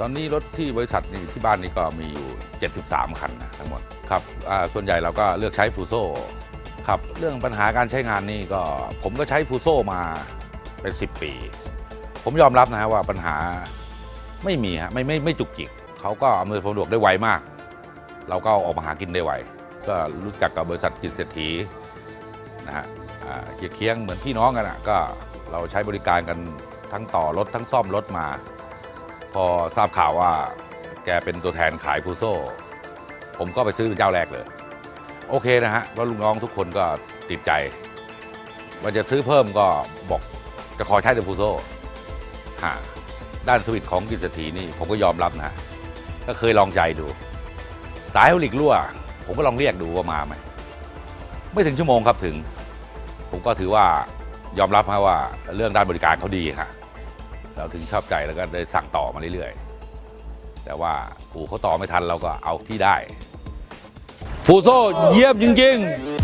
ตอนนี้รถที่บริษัทนี่ที่บ้านนี่ก็มีอยู่ 73 คันนะทั้งหมดครับส่วนใหญ่เราก็เลือกใช้ฟูโซครับเรื่องปัญหาการใช้งานนี่ก็ผมก็ใช้ฟูโซมาเป็น 10 ปี ผมยอมรับนะฮะว่าปัญหาไม่มีฮะไม่ไม่ไม่จุกจิกเขาก็อำนวยความสะดวกได้ไวมาก เราก็ออกมาหากินได้ไว ก็รู้จักกับบริษัทกิจเศรษฐีนะฮะเคียงเคียงเหมือนพี่น้องกันนะก็เราใช้บริการกันทั้งต่อรถทั้งซ่อมรถมา พอทราบข่าวว่าแกเป็นตัวแทนขายฟูโซ่ ผมก็ไปซื้อเป็นเจ้าแรกเลย โอเคนะฮะว่าลูกน้องทุกคนก็ติดใจว่าจะซื้อเพิ่มก็บอกจะขอใช้แต่ฟูโซ่ฮะด้านสวิตของกิจเศรษฐีนี่ผมก็ยอมรับนะฮะก็เคยลองใจดู สายเฮลิกรั่ว ผมก็ลองเรียกดูว่ามาไหมไม่ถึงชั่วโมงครับถึง ผมก็ถือว่ายอมรับฮะว่าเรื่องด้านบริการเขาดีฮะ เราถึงชอบใจแล้วก็ได้สั่งต่อมาเรื่อยๆ แต่ว่าปู่เขาต่อไม่ทันเราก็เอาที่ได้ ฟูโซเยี่ยมจริง ๆ